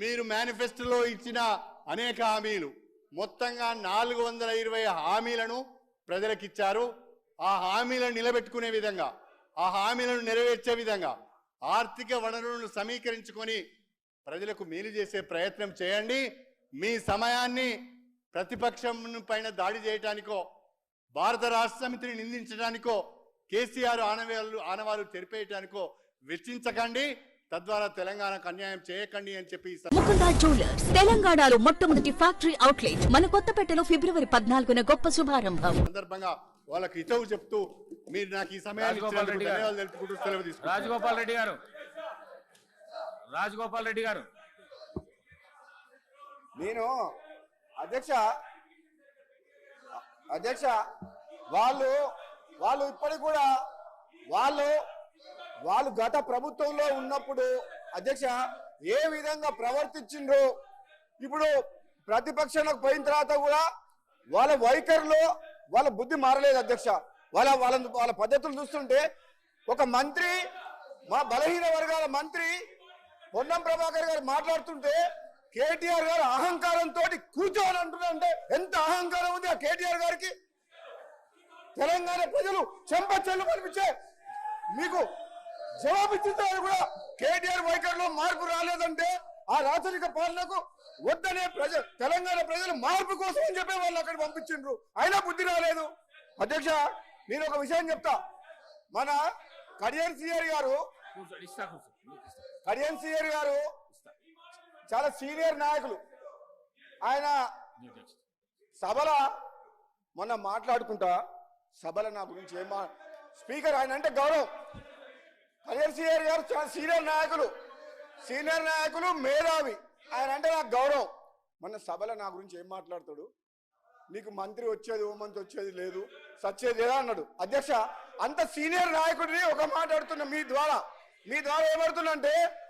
మీరు మేనిఫెస్టోలో ఇచ్చిన అనేక హామీలు. మొత్తంగా నాలుగు వందల ఇరవై హామీలను ప్రజలకిచ్చారు. ఆ హామీలను నిలబెట్టుకునే విధంగా ఆ హామీలను నెరవేర్చే విధంగా ఆర్థిక వనరులను సమీకరించుకొని ప్రజలకు మేలు చేసే ప్రయత్నం చేయండి. మీ సమయాన్ని ప్రతిపక్షం పైన దాడి చేయటానికో భారత రాష్ట్ర సమితిని నిందించడానికో కేసీఆర్ ఆనవాళ్ళు ఆనవాళ్ళు తెరిపేయటానికో వెచ్చించకండి. తద్వారా తెలంగాణకు అన్యాయం చేయకండి అని చెప్పి ముకుందా జ్యువెలర్స్ తెలంగాణలో మొట్టమొదటి ఫ్యాక్టరీ అవుట్లెట్ మన కొత్తపేటలో ఫిబ్రవరి పద్నాలుగున గొప్ప శుభారంభం. సందర్భంగా వాళ్ళకి హితవు చెప్తూ మీరు నాకు ఈ సమయాన్ని. ధన్యవాదాలు తెలుపుకుంటూ సెలవు తీసుకుంటాను రాజగోపాల్ రెడ్డి గారు. రాజగోపాల్ రెడ్డి గారు. నేను అధ్యక్ష అధ్యక్ష వాళ్ళు వాళ్ళు ఇప్పటికి కూడా వాళ్ళు వాళ్ళు గత ప్రభుత్వంలో ఉన్నప్పుడు అధ్యక్ష ఏ విధంగా ప్రవర్తించిండ్రు ఇప్పుడు ప్రతిపక్షంలోకి పోయిన తర్వాత కూడా వాళ్ళ వైఖరిలో వాళ్ళ బుద్ధి మారలేదు అధ్యక్ష. వాళ్ళ వాళ్ళ వాళ్ళ పద్ధతులు చూస్తుంటే ఒక మంత్రి మా బలహీన వర్గాల మంత్రి పొన్నం ప్రభాకర్ గారు మాట్లాడుతుంటే కేటీఆర్ గారు అహంకారంతో కూర్చోని అంటున్నారంటే ఎంత అహంకారం ఉంది ఆ కేటీఆర్ గారికి? తెలంగాణ ప్రజలు చెంప చెల్లు కనిపించే మీకు జవాబిచ్చుతారు కూడా కేటీఆర్ వైఖరిలో మార్పు రాలేదంటే ఆ రాచరిక పాలనకు వద్దనే ప్రజ తెలంగాణ ప్రజలు మార్పు కోసం అని చెప్పి వాళ్ళు అక్కడ పంపించిండ్రు. అయినా బుద్ధి రాలేదు. అధ్యక్ష నేను ఒక విషయం చెప్తా. మన కడియన్ సిఆర్ గారు కడియన్ సిఆర్ గారు చాలా సీనియర్ నాయకులు. ఆయన సభల మొన్న మాట్లాడుకుంటా. సభల నా గురించి ఏమా స్పీకర్ ఆయన అంటే గౌరవం. కళ్యాణ్ గారు చాలా సీనియర్ నాయకులు. సీనియర్ నాయకులు మేధావి. ఆయన అంటే నాకు గౌరవం. మొన్న సభలో నా గురించి ఏం మాట్లాడతాడు? నీకు మంత్రి వచ్చేది ఓ మంత్రి వచ్చేది లేదు. సచ్చేది లేదా అన్నాడు. అధ్యక్ష అంత సీనియర్ నాయకుడిని ఒక మాట్లాడుతున్నా మీ ద్వారా. మీ ద్వారా ఏమడుతుందంటే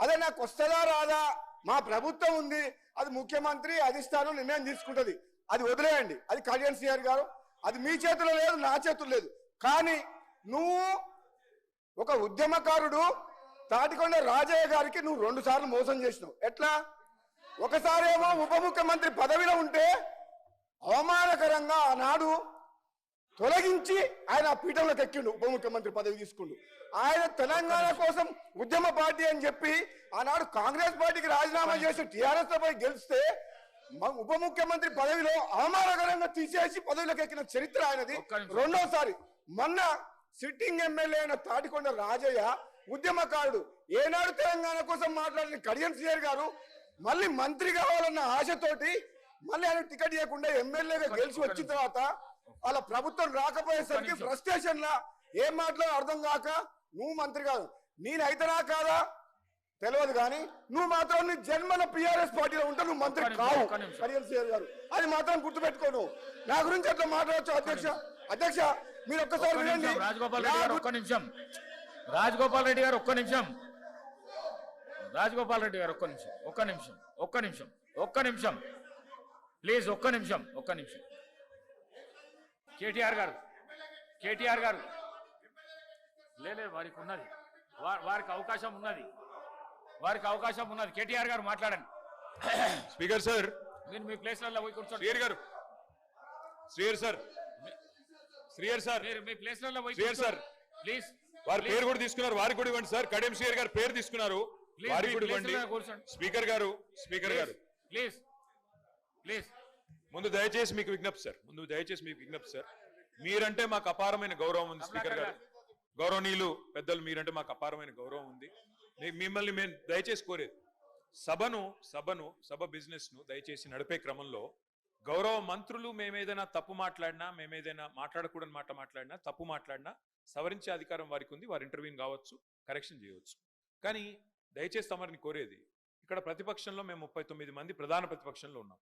అదే నాకు వస్తుందా రాదా? మా ప్రభుత్వం ఉంది. అది ముఖ్యమంత్రి అధిష్టానం నిర్ణయం తీసుకుంటుంది. అది వదిలేయండి. అది కళ్యాణ్ సిఆర్ గారు. అది మీ చేతిలో లేదు నా చేతుల్లో లేదు. కానీ నువ్వు ఒక ఉద్యమకారుడు తాటికొండ రాజయ్య గారికి నువ్వు రెండు సార్లు మోసం చేసినావు. ఎట్లా? ఒకసారి ఏమో ఉప ముఖ్యమంత్రి పదవిలో ఉంటే అవమానకరంగా ఆనాడు తొలగించి ఆయన ఆ పీఠంలోకి ఎక్కిండు ఉప ముఖ్యమంత్రి పదవి తీసుకుండు. ఆయన తెలంగాణ కోసం ఉద్యమ పార్టీ అని చెప్పి ఆనాడు కాంగ్రెస్ పార్టీకి రాజీనామా చేసి టిఆర్ఎస్ పై గెలిస్తే ఉప ముఖ్యమంత్రి పదవిలో అవమానకరంగా తీసేసి పదవిలోకి ఎక్కిన చరిత్ర ఆయనది. రెండోసారి మొన్న సిట్టింగ్ ఎమ్మెల్యే అయిన తాటికొండ రాజయ్య ఉద్యమకారుడు. ఏనాడు తెలంగాణ కోసం మాట్లాడిన కడియం సిఆర్ గారు మళ్ళీ మంత్రి కావాలన్న ఆశతోటి మళ్ళీ ఆయన టికెట్ ఇవ్వకుండా ఎమ్మెల్యేగా గెలిచి వచ్చిన తర్వాత వాళ్ళ ప్రభుత్వం రాకపోయేసరికి ఫ్రస్ట్రేషన్ లా ఏం మాట్లాడో అర్థం కాక నువ్వు మంత్రి కాదు. నేనైతేనా కాదా? తెలియదు కానీ నువ్వు మాత్రం నీ జన్మల పిఆర్ఎస్ పార్టీలో ఉంటే నువ్వు మంత్రి కావు. కడియం సిఆర్ గారు. అది మాత్రం గుర్తుపెట్టుకో నువ్వు నా గురించి అట్లా మాట్లాడచ్చు అధ్యక్ష. అధ్యక్ష మీరు ఒక్కసారి ఒక్క వినండి. రాజగోపాల్ రెడ్డి గారు ఒక్క నిమిషం. రాజగోపాల్ రెడ్డి గారు ఒక్క నిమిషం. రాజగోపాల్ రెడ్డి గారు ఒక్క నిమిషం ఒక్క నిమిషం ఒక్క నిమిషం ఒక్క నిమిషం. ప్లీజ్ ఒక్క నిమిషం ఒక్క నిమిషం. కేటీఆర్ గారు కేటీఆర్ గారు. లేలే వారికి ఉన్నది. వా- వారికి అవకాశం ఉన్నది. వారికి అవకాశం ఉన్నది. కేటీఆర్ గారు మాట్లాడండి. Speaker sir. మీరు మీ ప్లేస్లలో పోయి కూర్చోండి. గారు. శ్రీయర్ సార్. శ్రీయర్ సార్. మీరు మీ ప్లేస్లలో పోయి శ్రీయర్ సార్. ప్లీజ్. వారి పేరు కూడా తీసుకున్నారు వారికి కూడా ఇవ్వండి సార్. కడియం శ్రీయర్ గారు పేరు తీసుకున్నారు. వారికి కూడా ఇవ్వండి. స్పీకర్ గారు స్పీకర్ గారు. ప్లీజ్. ప్లీజ్. ముందు దయచేసి మీకు విజ్ఞప్తి సార్. ముందు దయచేసి మీకు విజ్ఞప్తి సార్. మీరంటే మాకు అపారమైన గౌరవం ఉంది స్పీకర్ గారు. గౌరవనీయులు పెద్దలు మీరంటే మాకు అపారమైన గౌరవం ఉంది. మిమ్మల్ని మేము దయచేసి కోరేది సభను సభను సభ బిజినెస్ను దయచేసి నడిపే క్రమంలో గౌరవ మంత్రులు మేమేదైనా తప్పు మాట్లాడినా మేమేదైనా మాట్లాడకూడని మాట మాట్లాడినా తప్పు మాట్లాడినా సవరించే అధికారం వారికి ఉంది. వారు ఇంటర్వ్యూని కావచ్చు కరెక్షన్ చేయవచ్చు. కానీ దయచేసి తమరిని కోరేది ఇక్కడ ప్రతిపక్షంలో మేము ముప్పై తొమ్మిది మంది ప్రధాన ప్రతిపక్షంలో ఉన్నాం.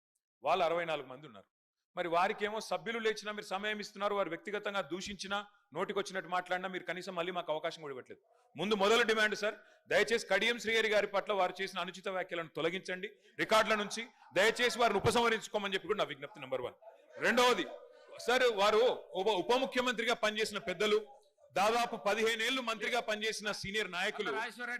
వాళ్ళు అరవై నాలుగు మంది ఉన్నారు. మరి వారికి ఏమో సభ్యులు లేచినా మీరు సమయం ఇస్తున్నారు వారు వ్యక్తిగతంగా దూషించినా నోటికి వచ్చినట్టు మాట్లాడినా మీరు కనీసం మళ్ళీ మాకు అవకాశం కూడా ఇవ్వట్లేదు. ముందు మొదలు డిమాండ్ సార్ దయచేసి కడియం శ్రీహరి గారి పట్ల వారు చేసిన అనుచిత వ్యాఖ్యలను తొలగించండి. రికార్డుల నుంచి దయచేసి వారిని ఉపసంహరించుకోమని చెప్పి కూడా నా విజ్ఞప్తి నెంబర్ వన్. రెండవది సార్ వారు ఉప ఉప ముఖ్యమంత్రిగా పనిచేసిన పెద్దలు దాదాపు పదిహేను ఏళ్ళు మంత్రిగా పనిచేసిన సీనియర్ నాయకులు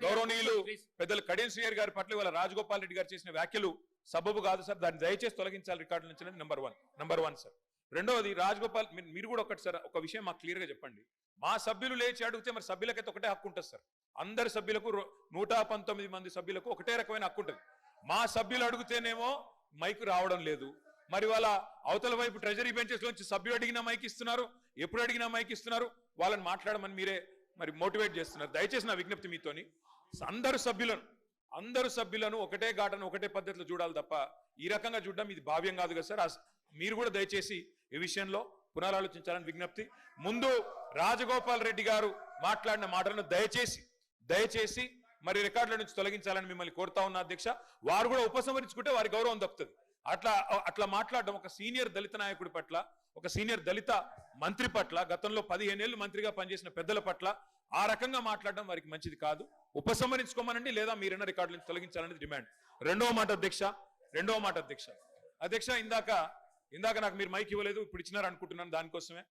గౌరవనీయులు. పెద్దలు కడియం శ్రీయర్ గారి పట్ల ఇవాళ రాజగోపాల్ రెడ్డి గారు చేసిన వ్యాఖ్యలు సబబు కాదు సార్. దాన్ని దయచేసి తొలగించాలి రికార్డు నుంచి number one number one sir రెండవది రాజగోపాల్ మీరు- కూడా ఒకటి సార్ ఒక విషయం మాకు క్లియర్గా చెప్పండి. మా సభ్యులు లేచి అడిగితే మరి సభ్యులకైతే ఒకటే హక్కు ఉంటుంది సార్ అందరి సభ్యులకు నూట పంతొమ్మిది మంది సభ్యులకు ఒకటే రకమైన హక్కు ఉంటుంది. మా సభ్యులు అడిగితేనేమో మైకు రావడం లేదు. మరి వాళ్ళ అవతల వైపు ట్రెజరీ బెంచెస్ లోంచి సభ్యులు అడిగినా మైక్ ఇస్తున్నారు? ఎప్పుడు అడిగినా మైక్ ఇస్తున్నారు? వాళ్ళని మాట్లాడమని మీరే మరి మోటివేట్ చేస్తున్నారు. దయచేసి నా విజ్ఞప్తి మీతోని అందరు సభ్యులను అందరు సభ్యులను ఒకటే ఘాటను ఒకటే పద్ధతిలో చూడాలి తప్ప ఈ రకంగా చూడడం ఇది భావ్యం కాదు కదా సార్. మీరు కూడా దయచేసి ఈ విషయంలో పునరాలోచించాలని విజ్ఞప్తి. ముందు రాజగోపాల్ రెడ్డి గారు మాట్లాడిన మాటలను దయచేసి దయచేసి మరి రికార్డుల నుంచి తొలగించాలని మిమ్మల్ని కోరుతా ఉన్నా అధ్యక్ష. వారు కూడా ఉపసంహరించుకుంటే వారి గౌరవం తప్పుతుంది అట్లా అట్లా మాట్లాడడం ఒక సీనియర్ దళిత నాయకుడి పట్ల ఒక సీనియర్ దళిత మంత్రి పట్ల గతంలో పదిహేనేళ్ళు మంత్రిగా పనిచేసిన పెద్దల పట్ల ఆ రకంగా మాట్లాడడం వారికి మంచిది కాదు. ఉపసంహరించుకోమనండి లేదా మీరైనా రికార్డుల నుంచి తొలగించాలనేది డిమాండ్. రెండవ మాట అధ్యక్ష రెండవ మాట అధ్యక్ష. అధ్యక్ష ఇందాక ఇందాక నాకు మీరు మైక్ ఇవ్వలేదు ఇప్పుడు ఇచ్చినారు అనుకుంటున్నాను దానికోసమే.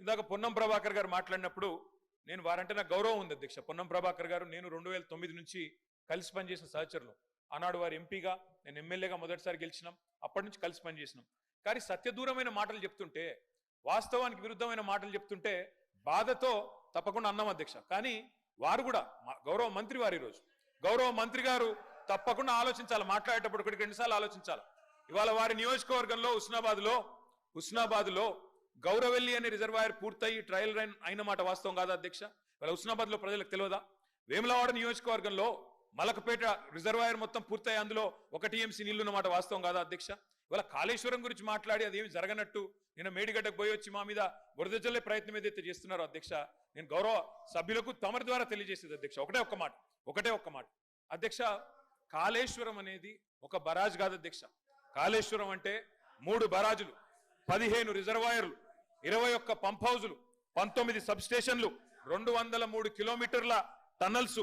ఇందాక పొన్నం ప్రభాకర్ గారు మాట్లాడినప్పుడు నేను వారంటే నాకు గౌరవం ఉంది అధ్యక్ష. పొన్నం ప్రభాకర్ గారు నేను రెండు వేల తొమ్మిది నుంచి కలిసి పనిచేసిన సహచరులు. ఆనాడు వారు ఎంపీగా నేను ఎమ్మెల్యేగా మొదటిసారి గెలిచినాం. అప్పటి నుంచి కలిసి పనిచేసినాం. కానీ సత్యదూరమైన మాటలు చెప్తుంటే వాస్తవానికి విరుద్ధమైన మాటలు చెప్తుంటే బాధతో తప్పకుండా అన్నాం అధ్యక్ష. కానీ వారు కూడా మా- గౌరవ మంత్రి వారు ఈరోజు. గౌరవ మంత్రి గారు తప్పకుండా ఆలోచించాలి. మాట్లాడేటప్పుడు ఒకటికి రెండుసార్లు ఆలోచించాలి. ఇవాళ వారి నియోజకవర్గంలో హుస్నాబాద్లో హుస్నాబాద్లో గౌరవెల్లి అనే రిజర్వాయర్ పూర్తయి ట్రయల్ రైన్ అయిన మాట వాస్తవం కాదా అధ్యక్ష? ఇవాళ హుస్నాబాద్లో ప్రజలకు తెలియదా? వేములవాడ నియోజకవర్గంలో మలకపేట రిజర్వాయర్ మొత్తం పూర్తయి అందులో ఒక టీఎంసీ నీళ్ళు ఉన్నమాట వాస్తవం కాదా అధ్యక్ష? ఇవాళ కాళేశ్వరం గురించి మాట్లాడి అదేమి జరగనట్టు నేను మేడిగడ్డకు పోయి వచ్చి మా మీద బురద జల్లే ప్రయత్నం ఏదైతే చేస్తున్నారో అధ్యక్ష నేను గౌరవ సభ్యులకు తమరి ద్వారా తెలియజేసేది అధ్యక్ష. ఒకటే ఒక్క మాట ఒకటే ఒక్క మాట. అధ్యక్ష కాళేశ్వరం అనేది ఒక బరాజ్ కాదు అధ్యక్ష. కాళేశ్వరం అంటే మూడు బరాజులు పదిహేను రిజర్వాయర్లు ఇరవై ఒక్క పంప్ హౌజులు పంతొమ్మిది సబ్ స్టేషన్లు రెండు వందల మూడు కిలోమీటర్ల టన్నల్స్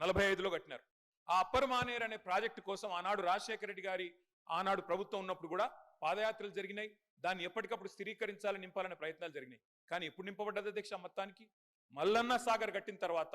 నలభై ఐదులో కట్టినారు. ఆ అప్పర్ మానేర్ అనే ప్రాజెక్టు కోసం ఆనాడు రాజశేఖర రెడ్డి గారి ఆనాడు ప్రభుత్వం ఉన్నప్పుడు కూడా పాదయాత్రలు జరిగినాయి. దాన్ని ఎప్పటికప్పుడు స్థిరీకరించాలని నింపాలనే ప్రయత్నాలు జరిగినాయి. కానీ ఎప్పుడు నింపబడ్డది అధ్యక్ష మొత్తానికి. మల్లన్న సాగర్ కట్టిన తర్వాత